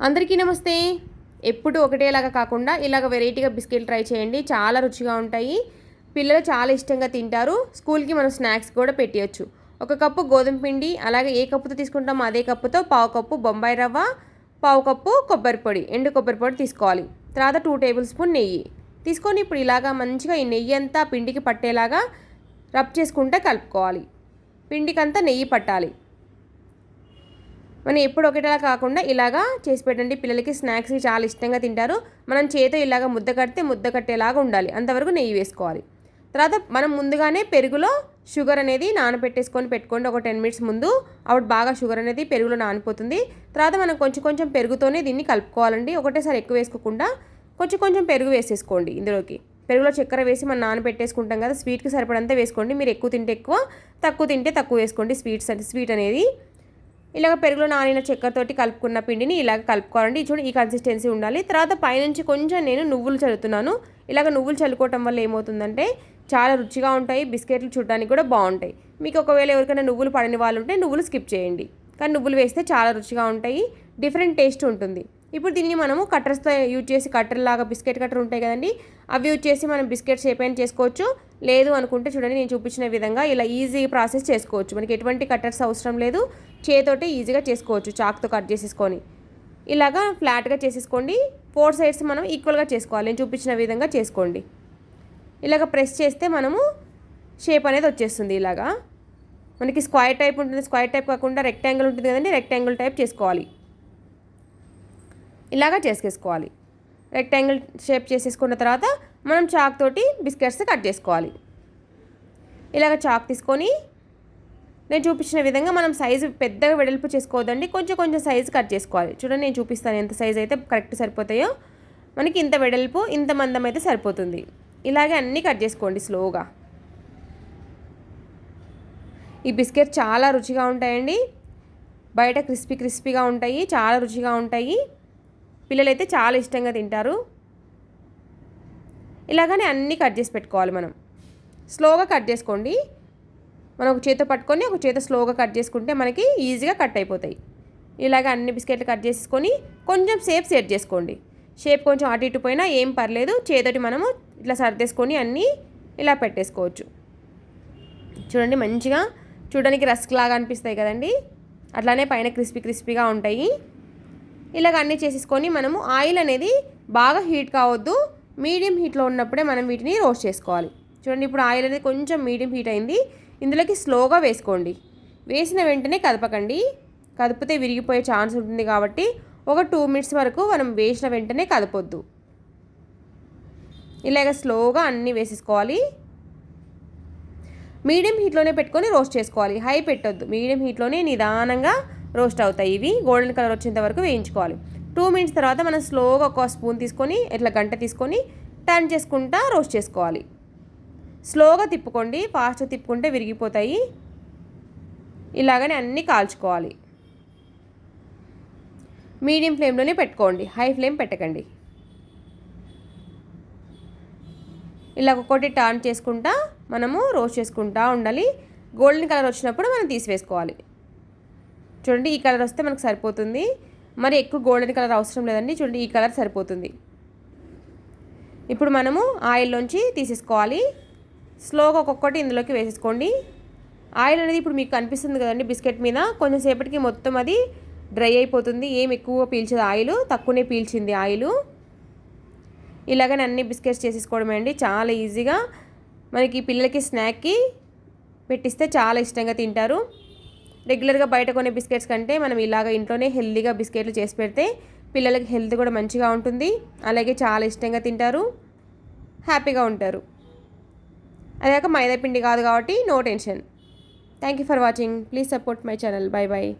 అందరికీ నమస్తే. ఎప్పుడు ఒకటేలాగా కాకుండా ఇలాగ వెరైటీగా బిస్కెట్లు ట్రై చేయండి. చాలా రుచిగా ఉంటాయి. పిల్లలు చాలా ఇష్టంగా తింటారు. స్కూల్కి మనం స్నాక్స్ కూడా పెట్టేయచ్చు. ఒక కప్పు గోధుమ పిండి అలాగే ఏ కప్పుతో తీసుకుంటామో అదే కప్పుతో పావు కప్పు బొంబాయి రవ్వ పావు కప్పు కొబ్బరి పొడి ఎండు కొబ్బరి పొడి తీసుకోవాలి. తర్వాత టూ టేబుల్ స్పూన్ నెయ్యి. తీసుకొని ఇప్పుడు ఇలాగా మంచిగా ఈ నెయ్యి అంతా పిండికి పట్టేలాగా రబ్ చేసుకుంటే కలుపుకోవాలి. పిండికంతా నెయ్యి పట్టాలి. మనం ఎప్పుడు ఒకటిలా కాకుండా ఇలాగా చేసి పెట్టండి. పిల్లలకి స్నాక్స్ చాలా ఇష్టంగా తింటారు. మనం చేతో ఇలాగ ముద్ద కడితే ముద్ద కట్టేలాగా ఉండాలి. అంతవరకు నెయ్యి వేసుకోవాలి. తర్వాత మనం ముందుగానే పెరుగులో షుగర్ అనేది నానబెట్టేసుకొని పెట్టుకోండి. ఒక టెన్ మినిట్స్ ముందు. అప్పుడు బాగా షుగర్ అనేది పెరుగులో నానిపోతుంది. తర్వాత మనం కొంచెం కొంచెం పెరుగుతోనే దీన్ని కలుపుకోవాలండి. ఒకటేసారి ఎక్కువ వేసుకోకుండా కొంచెం కొంచెం పెరుగు వేసేసుకోండి ఇందులోకి. పెరుగులో చక్కెర వేసి మనం నానబెట్టేసుకుంటాం కదా స్వీట్కి సరిపడంతా వేసుకోండి. మీరు ఎక్కువ తింటే ఎక్కువ తక్కువ తింటే తక్కువ వేసుకోండి. స్వీట్స్ అంటే స్వీట్ అనేది ఇలాగ పెరుగులో నానిన చెక్కతోటి కలుపుకున్న పిండిని ఇలాగ కలుపుకోవాలండి. చూడండి ఈ కన్సిస్టెన్సీ ఉండాలి. తర్వాత పైనుంచి కొంచెం నేను నువ్వులు చల్లుతున్నాను. ఇలాగ నువ్వులు చల్లుకోవటం వల్ల ఏమవుతుందంటే చాలా రుచిగా ఉంటాయి. బిస్కెట్లు చూడడానికి కూడా బాగుంటాయి. మీకు ఒకవేళ ఎవరికైనా నువ్వులు పడని వాళ్ళు ఉంటే నువ్వులు స్కిప్ చేయండి. కానీ నువ్వులు వేస్తే చాలా రుచిగా ఉంటాయి. డిఫరెంట్ టేస్ట్ ఉంటుంది. ఇప్పుడు దీన్ని మనము కట్టర్స్తో యూజ్ చేసి కట్టర్ లాగా బిస్కెట్ కట్టర్ ఉంటాయి కదండి. అవి యూజ్ చేసి మనం బిస్కెట్ షేప్ అయిన చేసుకోవచ్చు. లేదు అనుకుంటే చూడండి నేను చూపించిన విధంగా ఇలా ఈజీ ప్రాసెస్ చేసుకోవచ్చు. మనకి ఎటువంటి కట్టర్స్ అవసరం లేదు. చేతోటి ఈజీగా చేసుకోవచ్చు చాక్తో కట్ చేసేసుకొని. ఇలాగా ఫ్లాట్గా చేసేసుకోండి. ఫోర్ సైడ్స్ మనం ఈక్వల్గా చేసుకోవాలి. నేను చూపించిన విధంగా చేసుకోండి. ఇలాగ ప్రెస్ చేస్తే మనము షేప్ అనేది వచ్చేస్తుంది ఇలాగా. మనకి స్క్వైర్ టైప్ ఉంటుంది. స్క్వైర్ టైప్ కాకుండా రెక్టాంగిల్ ఉంటుంది కదండి. రెక్టాంగిల్ టైప్ చేసుకోవాలి. ఇలాగా చేసుకేసుకోవాలి రెక్టాంగిల్ షేప్ చేసేసుకున్న తర్వాత మనం చాక్ తోటి బిస్కెట్స్ కట్ చేసుకోవాలి. ఇలాగ చాక్ తీసుకొని నేను చూపించిన విధంగా మనం సైజు పెద్దగా వెడల్పు చేసుకోవద్దండి. కొంచెం కొంచెం సైజు కట్ చేసుకోవాలి. చూడండి నేను చూపిస్తాను ఎంత సైజు అయితే కరెక్ట్ సరిపోతాయో. మనకి ఇంత వెడల్పు ఇంత మందం అయితే సరిపోతుంది. ఇలాగే అన్నీ కట్ చేసుకోండి స్లోగా ఈ బిస్కెట్ చాలా రుచిగా ఉంటాయండి. బయట క్రిస్పీ క్రిస్పీగా ఉంటాయి చాలా రుచిగా ఉంటాయి. పిల్లలైతే చాలా ఇష్టంగా తింటారు. ఇలాగనే అన్నీ కట్ చేసి పెట్టుకోవాలి మనం. స్లోగా కట్ చేసుకోండి. మనం ఒక చేత పట్టుకొని ఒక చేత స్లోగా కట్ చేసుకుంటే మనకి ఈజీగా కట్ అయిపోతాయి. ఇలాగ అన్ని బిస్కెట్లు కట్ చేసుకొని కొంచెం సేపు సెట్ చేసుకోండి. షేప్ కొంచెం అటు ఇటు పోయినా ఏం పర్లేదు చేతోటి మనము ఇట్లా సర్దేసుకొని అన్నీ ఇలా పెట్టేసుకోవచ్చు. చూడండి మంచిగా చూడడానికి రస్క్ లాగా అనిపిస్తాయి కదండి. అట్లానే పైన క్రిస్పీ క్రిస్పీగా ఉంటాయి. ఇలాగ అన్నీ చేసేసుకొని మనము ఆయిల్ అనేది బాగా హీట్ కావద్దు. మీడియం హీట్లో ఉన్నప్పుడే మనం వీటిని రోస్ట్ చేసుకోవాలి. చూడండి ఇప్పుడు ఆయిల్ అనేది కొంచెం మీడియం హీట్ అయింది. ఇందులోకి స్లోగా వేసుకోండి. వేసిన వెంటనే కదపకండి. కదిపితే విరిగిపోయే ఛాన్స్ ఉంటుంది కాబట్టి ఒక టూ మినిట్స్ వరకు మనం వేసిన వెంటనే కదపొద్దు. ఇలాగ స్లోగా అన్నీ వేసేసుకోవాలి. మీడియం హీట్లోనే పెట్టుకొని రోస్ట్ చేసుకోవాలి. హై పెట్టొద్దు. మీడియం హీట్లోనే నిదానంగా రోస్ట్ అవుతాయి. ఇవి గోల్డెన్ కలర్ వచ్చేంత వరకు వేయించుకోవాలి. టూ మినిట్స్ తర్వాత మనం స్లోగా ఒక స్పూన్ తీసుకొని ఇట్లా గంట తీసుకొని టర్న్ చేసుకుంటా రోస్ట్ చేసుకోవాలి. స్లోగా తిప్పుకోండి ఫాస్ట్గా తిప్పుకుంటే విరిగిపోతాయి. ఇలాగనే అన్నీ కాల్చుకోవాలి. మీడియం ఫ్లేమ్లోనే పెట్టుకోండి హై ఫ్లేమ్ పెట్టకండి. ఇలా ఒక్కొక్కటి టర్న్ చేసుకుంటా మనము రోస్ట్ చేసుకుంటా ఉండాలి. గోల్డెన్ కలర్ వచ్చినప్పుడు మనం తీసివేసుకోవాలి. చూడండి ఈ కలర్ వస్తే మనకు సరిపోతుంది. మరి ఎక్కువ గోల్డెన్ కలర్ అవసరం లేదండి చూడండి ఈ కలర్ సరిపోతుంది. ఇప్పుడు మనము ఆయిల్లోంచి తీసేసుకోవాలి. స్లోగా ఒక్కొక్కటి ఇందులోకి వేసేసుకోండి. ఆయిల్ అనేది ఇప్పుడు మీకు కనిపిస్తుంది కదండి బిస్కెట్ మీద. కొంచెం సేపటికి మొత్తం అది డ్రై అయిపోతుంది. ఏం ఎక్కువ పీల్చదు ఆయిల్ తక్కువనే పీల్చింది ఆయిల్. ఇలాగనే అన్ని బిస్కెట్స్ చేసేసుకోవడమే అండి. చాలా ఈజీగా మనకి పిల్లలకి స్నాక్కి పెట్టిస్తే చాలా ఇష్టంగా తింటారు. రెగ్యులర్గా బయట కొనే బిస్కెట్స్ కంటే మనం ఇలాగ ఇంట్లోనే హెల్తీగా బిస్కెట్లు చేసి పెడితే పిల్లలకి హెల్త్ కూడా మంచిగా ఉంటుంది. అలాగే చాలా ఇష్టంగా తింటారు. హ్యాపీగా ఉంటారు. అదాక మైదా పిండి కాదు కాబట్టి no tension thank you for watching please support my channel bye bye